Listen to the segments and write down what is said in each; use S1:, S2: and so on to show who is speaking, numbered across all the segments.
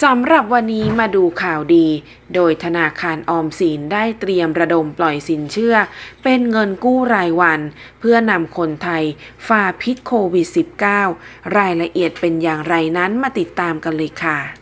S1: สำหรับวันนี้มาดูข่าวดี โดยธนาคารออมสินได้เตรียมระดมปล่อยสินเชื่อ เป็นเงินกู้รายวัน เพื่อนำคนไทยฝ่าพิษโควิด -19 รายละเอียดเป็นอย่างไรนั้นมาติดตามกันเลยค่ะ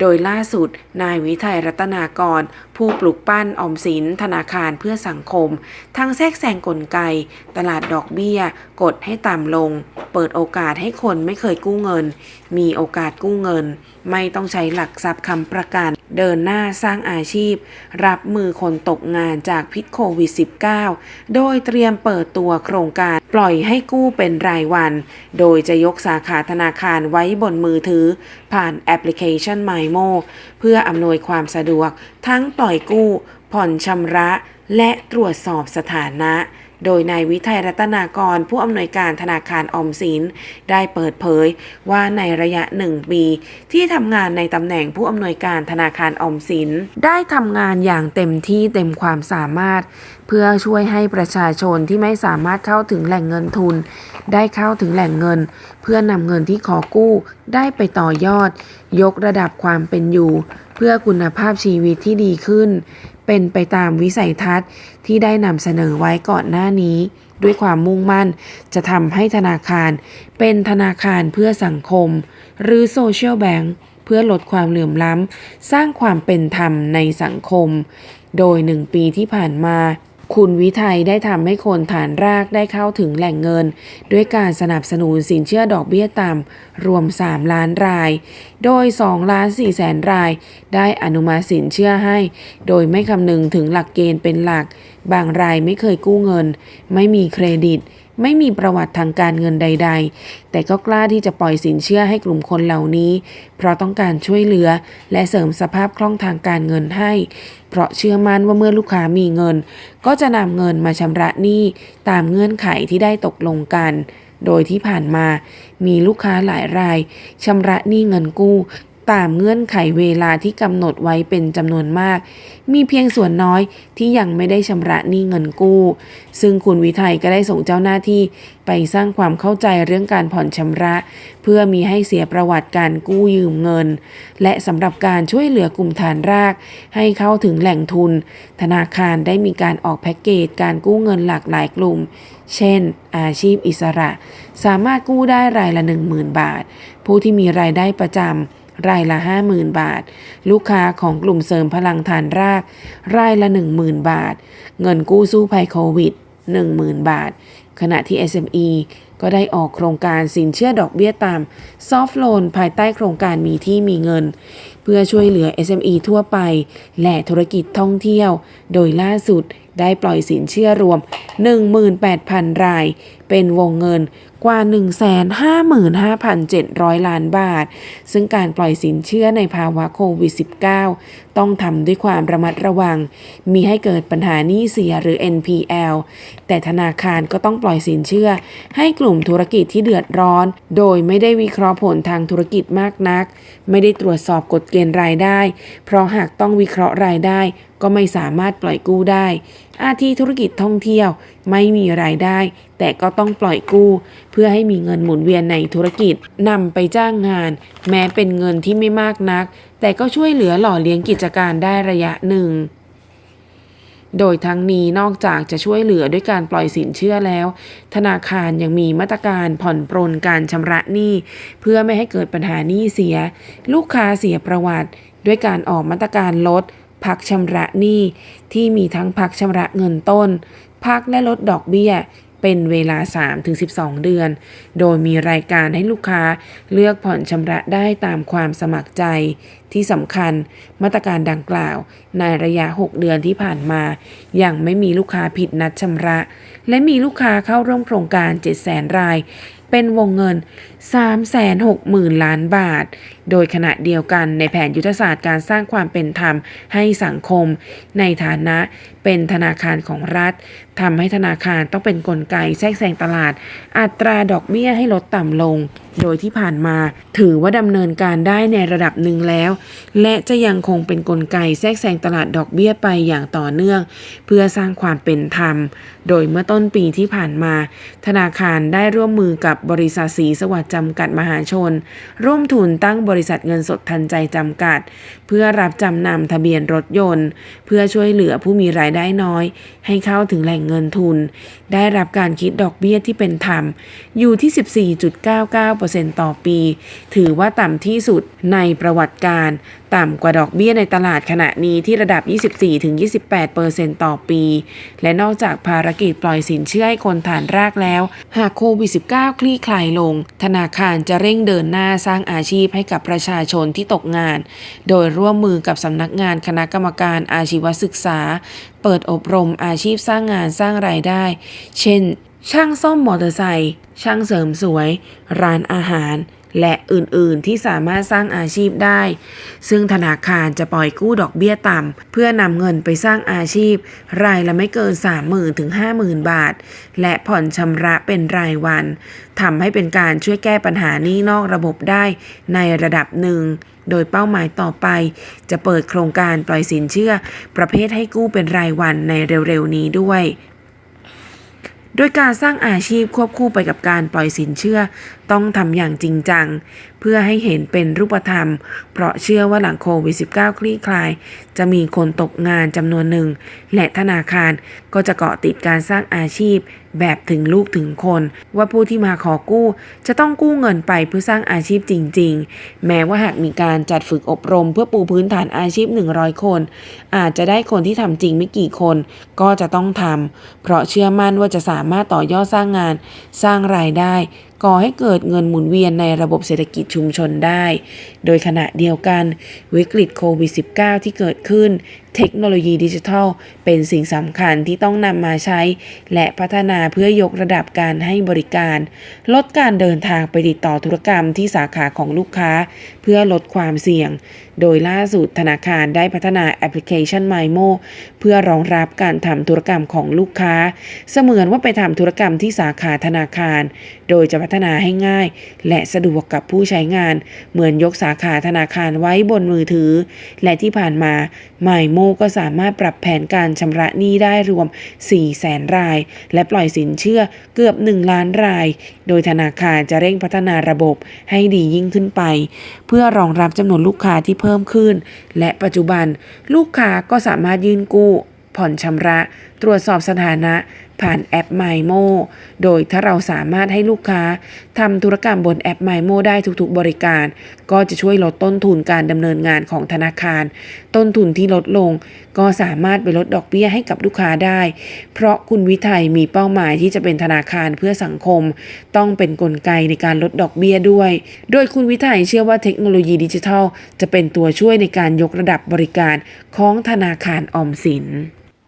S1: โดยล่าสุด นายวิทัยรัตนากร ผู้ปลุกปั้นออมสินธนาคารเพื่อสังคม ทั้งแทรกแซงกลไก ตลาดดอกเบี้ย กดให้ต่ำลง เปิดโอกาสให้คนไม่เคยกู้เงิน มีโอกาสกู้เงิน ไม่ต้องใช้หลักทรัพย์คำประกัน เดินหน้าสร้างอาชีพ รับมือคนตกงานจากพิษโควิด -19 โดยเตรียมเปิดตัวโครงการ ปล่อยให้กู้เป็นรายวัน โดยจะยกสาขาธนาคารไว้บนมือถือ ผ่านแอปพลิเคชัน MyMo เพื่ออำนวยความสะดวก ทั้งปล่อยกู้ ผ่อนชำระ และตรวจสอบสถานะ โดยนายวิทัยรัตนากรผู้อำนวยการธนาคารออมสินได้เปิดเผยว่าในระยะหนึ่งปีที่ทำงานในตำแหน่งผู้อำนวยการธนาคารออมสิน ได้ทำงานอย่างเต็มที่เต็มความสามารถ เพื่อช่วยให้ประชาชนที่ไม่สามารถเข้าถึงแหล่งเงินทุน ได้เข้าถึงแหล่งเงิน เพื่อนำเงินที่ขอกู้ได้ไปต่อยอด ยกระดับความเป็นอยู่ เพื่อคุณภาพชีวิตที่ดีขึ้น เป็นไปตามวิสัยทัศน์ที่ได้นำเสนอไว้ก่อนหน้านี้ ด้วยความมุ่งมั่นจะทำให้ธนาคาร เป็นธนาคารเพื่อสังคม หรือโซเชียลแบงค์เพื่อลดความเหลื่อมล้ำ สร้างความเป็นธรรมในสังคม โดยหนึ่งปีที่ผ่านมา คุณวิไทยได้ทำให้คนฐานรากได้เข้าถึงแหล่งเงิน ด้วยการสนับสนุนสินเชื่อดอกเบี้ยต่ำรวม 3 ล้านราย โดย2ล้าน4แสนราย ได้อนุมัติสินเชื่อให้ โดยไม่คำนึงถึงหลักเกณฑ์เป็นหลัก บางรายไม่เคยกู้เงิน ไม่มีเครดิต ไม่มีประวัติทางการเงินใด ๆ แต่ก็กล้าที่จะปล่อยสินเชื่อให้กลุ่มคนเหล่านี้ เพราะต้องการช่วยเหลือ และเสริมสภาพคล่องทางการเงินให้ เพราะเชื่อมั่นว่าเมื่อลูกค้ามีเงิน ก็จะนำเงินมาชำระหนี้ตามเงื่อนไขที่ได้ตกลงกัน โดยที่ผ่านมา มีลูกค้าหลายรายชำระหนี้เงินกู้ ตามเงื่อนไขเวลาที่กำหนดไว้เป็นจำนวนมาก มีเพียงส่วนน้อยที่ยังไม่ได้ชำระหนี้เงินกู้ ซึ่งคุณวิทัยก็ได้ส่งเจ้าหน้าที่ไปสร้างความเข้าใจเรื่องการผ่อนชำระ เพื่อมีให้เสียประวัติการกู้ยืมเงิน และสำหรับการช่วยเหลือกลุ่มฐานราก ให้เข้าถึงแหล่งทุน ธนาคารได้มีการออกแพ็กเกจการกู้เงินหลากหลายกลุ่ม เช่น อาชีพอิสระ สามารถกู้ได้รายละ 10,000 บาท ผู้ที่มีรายได้ประจำ รายละ 50,000 บาท ลูกค้าของกลุ่มเสริมพลังฐานราก รายละ 10,000 บาท เงินกู้สู้ภัยโควิด 10,000 บาท ขณะที่ SME ก็ได้ออกโครงการสินเชื่อดอกเบี้ยตามซอฟ t ์โลนภายใต้โครงการมีที่มีเงิน เพื่อช่วยเหลือ SME ทั่วไป และธุรกิจท่องเที่ยว โดยล่าสุด ได้ปล่อยสินเชื่อรวม 18,000 ราย เป็นวงเงินกว่า 155,700 ล้านบาท ซึ่งการปล่อยสินเชื่อในภาวะโควิด -19 ต้องทำด้วยความระมัดระวัง มีให้เกิดปัญหาหนี้เสียหรือ NPL แต่ธนาคารก็ต้องปล่อยสินเชื่อ ให้กลุ่มธุรกิจที่เดือดร้อน โดยไม่ได้วิเคราะห์ผลทางธุรกิจมากนัก ไม่ได้ตรวจสอบกฎเกณฑ์รายได้ เพราะหากต้องวิเคราะห์รายได้ก็ไม่สามารถปล่อยกู้ได้ อาทิธุรกิจท่องเที่ยวไม่มีรายได้ แต่ก็ต้องปล่อยกู้ เพื่อให้มีเงินหมุนเวียนในธุรกิจนำไปจ้างงาน แม้เป็นเงินที่ไม่มากนัก แต่ก็ช่วยเหลือหล่อเลี้ยงกิจการได้ระยะหนึ่งโดยทั้งนี้นอกจากจะช่วยเหลือด้วยการปล่อยสินเชื่อแล้ว ธนาคารยังมีมาตรการผ่อนปรนการชำระหนี้ เพื่อไม่ให้เกิดปัญหาหนี้เสีย ลูกค้าเสียประวัติ ด้วยการออกมาตรการลด พักชำระหนี้ที่มีทั้งพักชำระเงินต้น พักและลดดอกเบี้ยเป็นเวลา 3-12 เดือน โดยมีรายการให้ลูกค้าเลือกผ่อนชำระได้ตามความสมัครใจ ที่สำคัญมาตรการดังกล่าว ในระยะ 6 เดือนที่ผ่านมา ยังไม่มีลูกค้าผิดนัดชำระ และมีลูกค้าเข้าร่วมโครงการ 700,000 ราย เป็นวงเงิน 360,000 ล้านบาท โดยขณะเดียวกันในแผนยุทธศาสตร์การสร้างความเป็นธรรมให้สังคม ในฐานะ เป็นธนาคารของรัฐทำให้ธนาคารต้องเป็นนกลไกแทรกแซงตลาด อัตราดอกเบี้ยให้ลดต่ำลง โดยที่ผ่านมาถือว่าดำเนินการได้ในระดับหนึ่งแล้ว และจะยังคงเป็นนกลไกแทรกแซงตลาดดอกเบี้ยไปอย่างต่อเนื่อง เพื่อสร้างความเป็นธรรม โดยเมื่อต้นปีที่ผ่านมา ธนาคารได้ร่วมมือกับบริษัทสีสวัสดิ์จำกัดมหาชน ร่วมทุนตั้งบริษัทเงินสดทันใจจำกัด เพื่อรับจำนำทะเบียนรถยนต์ เพื่อช่วยเหลือผู้มีรายได้น้อย ให้เข้าถึงแหล่งเงินทุน ได้รับการคิดดอกเบี้ยที่เป็นธรรม อยู่ที่ 14.99%ต่อปี ถือว่าต่ำที่สุดในประวัติการ ต่ำกว่าดอกเบี้ยในตลาดขณะนี้ที่ระดับ 24-28%ต่อปี และนอกจากภารกิจปล่อยสินเชื่อให้คนฐานรากแล้ว หากโควิด -19 คลี่คลายลง ธนาคารจะเร่งเดินหน้าสร้างอาชีพให้กับประชาชนที่ตกงาน โดยร่วมมือกับสำนักงานคณะกรรมการอาชีวศึกษาเปิดอบรมอาชีพสร้างงานสร้างรายได้ เช่น ช่างซ่อมมอเตอร์ไซค์ช่างเสริมสวย ร้านอาหาร และอื่นๆ ที่สามารถสร้างอาชีพได้ ซึ่งธนาคารจะปล่อยกู้ดอกเบี้ยต่ำเพื่อนำเงินไปสร้างอาชีพ รายละไม่เกิน 30,000ถึง50,000 บาท และผ่อนชำระเป็นรายวันทำให้เป็นการช่วยแก้ปัญหานี้นอกระบบได้ในระดับหนึ่งโดยเป้าหมายต่อไป จะเปิดโครงการปล่อยสินเชื่อ ประเภทให้กู้เป็นรายวันในเร็วๆนี้ด้วย โดยการสร้างอาชีพควบคู่ไปกับการปล่อยสินเชื่อ ต้องทำอย่างจริงจัง พื่อให้เห็นเป็นรูปธรรม เพราะเชื่อว่าหลังโควิด -19 คลี่คลาย จะมีคนตกงานจำนวนหนึ่ง และธนาคารก็จะเกาะติดการสร้างอาชีพ แบบถึงลูกถึงคน ว่าผู้ที่มาขอกู้ จะต้องกู้เงินไปเพื่อสร้างอาชีพจริง ๆ แม้ว่าหากมีการจัดฝึกอบรม เพื่อปูพื้นฐานอาชีพ 100 คน อาจจะได้คนที่ทำจริงไม่กี่คน ก็จะต้องทำเพราะเชื่อมั่นว่าจะสามารถต่อยอดสร้างงาน สร้างรายได้ ก่อให้เกิดเงินหมุนเวียนในระบบเศรษฐกิจชุมชนได้ โดยขณะเดียวกันวิกฤตโควิด -19 ที่เกิดขึ้น เทคโนโลยีดิจิทัล เป็นสิ่งสำคัญที่ต้องนำมาใช้ และพัฒนาเพื่อยกระดับการให้บริการ ลดการเดินทางไปติดต่อธุรกรรมที่สาขาของลูกค้า เพื่อลดความเสี่ยง โดยล่าสุดธนาคารได้พัฒนาแอปพลิเคชัน MyMo เพื่อรองรับการทำธุรกรรมของลูกค้า เสมือนว่าไปทำธุรกรรมที่สาขาธนาคาร โดยจะพัฒนาให้ง่าย และสะดวกกับผู้ใช้งาน เหมือนยกสาขาธนาคารไว้บนมือถือ และที่ผ่านมา MyMo ก็สามารถปรับแผนการชำระหนี้ได้รวม 4 แสนราย และปล่อยสินเชื่อเกือบ 1 ล้านราย โดยธนาคารจะเร่งพัฒนาระบบให้ดียิ่งขึ้นไป เพื่อรองรับจำนวนลูกค้าที่เพิ่มขึ้น และปัจจุบันลูกค้าก็สามารถยื่นกู้ผ่อนชำระ ตรวจสอบสถานะ ผ่านแอป MyMo โดยถ้าเราสามารถให้ลูกค้าทำธุรกรรมบนแอป MyMo ได้ทุกๆบริการ ก็จะช่วยลดต้นทุนการดำเนินงานของธนาคาร ต้นทุนที่ลดลง ก็สามารถไปลดดอกเบี้ยให้กับลูกค้าได้ เพราะคุณวิทัยมีเป้าหมายที่จะเป็นธนาคารเพื่อสังคม ต้องเป็นนกลไกในการลดดอกเบี้ยด้วย โดยคุณวิทัยเชื่อว่าเทคโนโลยีดิจิทัล จะเป็นตัวช่วยในการยกระดับบริการของธนาคารออมสิน